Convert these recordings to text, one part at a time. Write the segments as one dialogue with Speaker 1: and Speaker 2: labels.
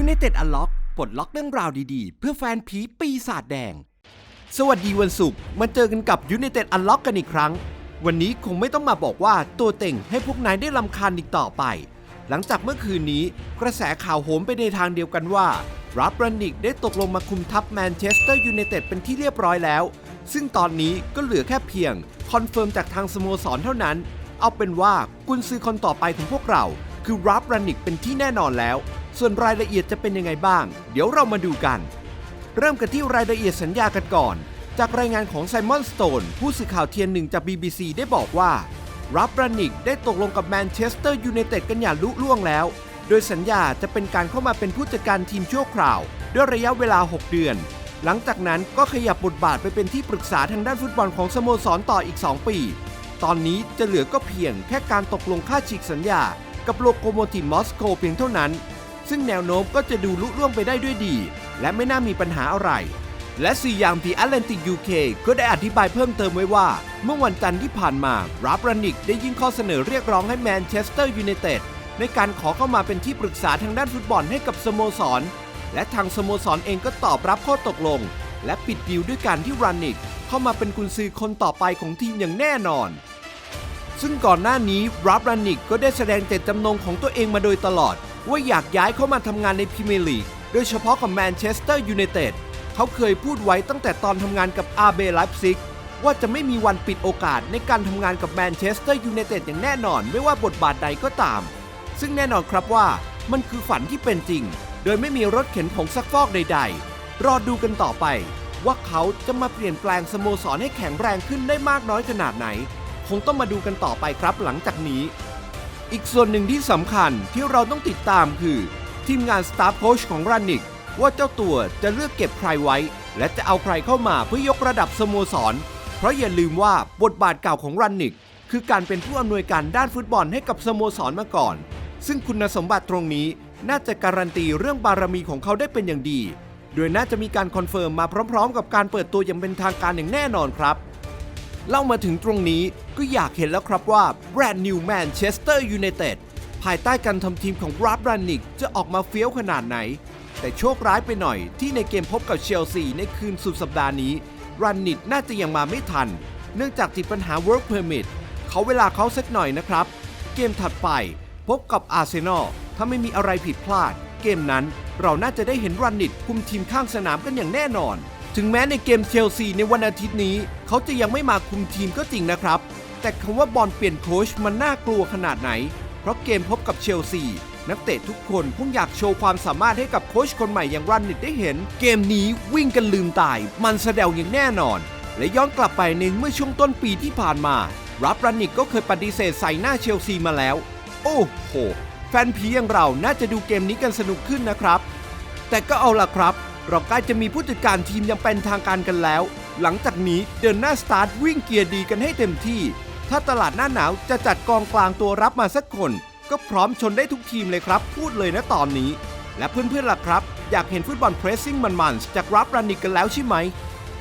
Speaker 1: United Unlock ปลดล็อกเรื่องราวดีๆ เพื่อแฟนผีปีศาจแดง สวัสดีวันศุกร์มาเจอกันกับ United Unlock กันอีกครั้ง วันนี้คงไม่ต้องมาบอกว่าตัวเต็งให้พวกนายได้ลำคาญอีกต่อไป หลังจากเมื่อคืนนี้กระแสข่าวโหมไปในทางเดียวกันว่ารับรันนิกได้ตกลงมาคุมทัพแมนเชสเตอร์ยูไนเต็ดเป็นที่เรียบร้อยแล้ว ซึ่งตอนนี้ก็เหลือแค่เพียงคอนเฟิร์มจากทางสโมสรเท่านั้น เอาเป็นว่ากุนซือคนต่อไปของพวกเรา คือรับรันนิกเป็นที่แน่นอนแล้ว ส่วนรายละเอียดจะเป็นยังไงบ้าง เดี๋ยวเรามาดูกัน เริ่มกันที่รายละเอียดสัญญากันก่อน จากรายงานของไซมอนสโตนผู้สื่อข่าวเทียนหนึ่งจาก BBC ได้บอกว่ารับรันนิกได้ตกลงกับแมนเชสเตอร์ยูไนเต็ดกันอย่างลุล่วงแล้ว โดยสัญญาจะเป็นการเข้ามาเป็นผู้จัดการทีมชั่วคราว ด้วยระยะเวลา 6 เดือน หลังจากนั้นก็ขยับบทบาทไปเป็นที่ปรึกษาทางด้านฟุตบอลของสโมสรต่ออีก 2 ปี ตอนนี้จะเหลือก็เพียงแค่การตกลงค่าฉีกสัญญา กับโลโกโมทีมอสโกเพียงเท่านั้น ซึ่งแนวโน้มก็จะดูลุล่วงไปได้ด้วยดี และไม่น่ามีปัญหาอะไร และสี่ยางที่ Atlantic UK ก็ได้อธิบายเพิ่มเติมไว้ว่า เมื่อวันจันทร์ที่ผ่านมารับรันิกได้ยื่นข้อเสนอเรียกร้องให้แมนเชสเตอร์ยูไนเต็ดในการขอเข้ามาเป็นที่ปรึกษาทางด้านฟุตบอลให้กับสโมสร และทางสโมสรเองก็ตอบรับข้อตกลง และปิดดีลด้วยการที่รันิกเข้ามาเป็นกุนซือคนต่อไปของทีมอย่างแน่นอนซึ่งก่อนหน้านี้รับรันนิกก็ได้แสดงเจตจำนงของตัวเองมาโดยตลอด ว่าอยากย้ายเข้ามาทำงานในพรีเมียร์ลีก โดยเฉพาะกับแมนเชสเตอร์ยูไนเต็ดเขาเคยพูดไว้ตั้งแต่ตอนทำงานกับอาเบไลฟ์ซิกว่าจะไม่มีวันปิดโอกาสในการทำงานกับแมนเชสเตอร์ยูไนเต็ดอย่างแน่นอนไม่ว่าบทบาทใดก็ตาม ซึ่งแน่นอนครับว่ามันคือฝันที่เป็นจริง โดยไม่มีรถเข็นผงซักฟอกใด ๆ รอดูกันต่อไป ว่าเขาจะมาเปลี่ยนแปลงสโมสรให้แข็งแรงขึ้นได้มากน้อยขนาดไหน คงต้องมาดูกันต่อไปครับหลังจากนี้ อีกส่วนหนึ่งที่สำคัญที่เราต้องติดตามคือ ทีมงานสตาฟโค้ชของรันนิก ว่าเจ้าตัวจะเลือกเก็บใครไว้ และจะเอาใครเข้ามาเพื่อยกระดับสโมสร เพราะอย่าลืมว่าบทบาทเก่าของรันนิก คือการเป็นผู้อำนวยการด้านฟุตบอลให้กับสโมสรมาก่อน ซึ่งคุณสมบัติตรงนี้น่าจะการันตีเรื่องบารมีของเขาได้เป็นอย่างดี โดยน่าจะมีการคอนเฟิร์มมาพร้อม ๆ กับการเปิดตัวอย่างเป็นทางการอย่างแน่นอนครับ เล่ามาถึงตรงนี้ก็อยากเห็นแล้วครับว่าแบรนด์นิวแมนเชสเตอร์ยูไนเต็ดภายใต้การทำทีมของรับรันนิกจะออกมาเฟี้ยวขนาดไหน แต่โชคร้ายไปหน่อยที่ในเกมพบกับเชลซีในคืนสุดสัปดาห์นี้รันนิกน่าจะยังมาไม่ทัน เนื่องจากติดปัญหา work permit เขาเวลาเขาสักหน่อยนะครับ เกมถัดไปพบกับอาร์เซนอลถ้าไม่มีอะไรผิดพลาด เกมนั้นเราน่าจะได้เห็นรันนิกคุมทีมข้างสนามกันอย่างแน่นอน ถึงแม้ในเกมเชลซีในวันอาทิตย์นี้ เขาจะยังไม่มาคุมทีมก็จริงนะครับ แต่คำว่าบอลเปลี่ยนโค้ชมันน่ากลัวขนาดไหน เพราะเกมพบกับเชลซี นักเตะทุกคนคงอยากโชว์ความสามารถให้กับโค้ชคนใหม่อย่างรันนิกได้เห็น เกมนี้วิ่งกันลืมตาย มันแสดงอย่างแน่นอน และย้อนกลับไปในเมื่อช่วงต้นปีที่ผ่านมา รับรันนิกก็เคยปฏิเสธใส่หน้าเชลซีมาแล้ว โอ้โห แฟนผีอย่างเราน่าจะดูเกมนี้กันสนุกขึ้นนะครับ แต่ก็เอาล่ะครับ เราใกล้จะมีผู้จัดการทีมอยังเป็นทางการกันแล้ว หลังจากนี้เดินหน้าสตาร์ทวิ่งเกียร์ดีกันให้เต็มที่ ถ้าตลาดหน้าหนาวจะจัดกองกลางตัวรับมาสักคน ก็พร้อมชนได้ทุกทีมเลยครับ พูดเลยนะตอนนี้ และเพื่อนๆล่ะครับ อยากเห็นฟุตบอลเพรสซิ่งมันๆจากรับรันนิกกันแล้วใช่ไหม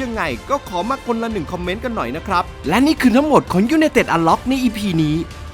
Speaker 1: ยังไงก็ขอมาคนละหนึ่งคอมเมนต์กันหน่อยนะครับ และนี่คือทั้งหมดของ United Unlock ใน EP นี้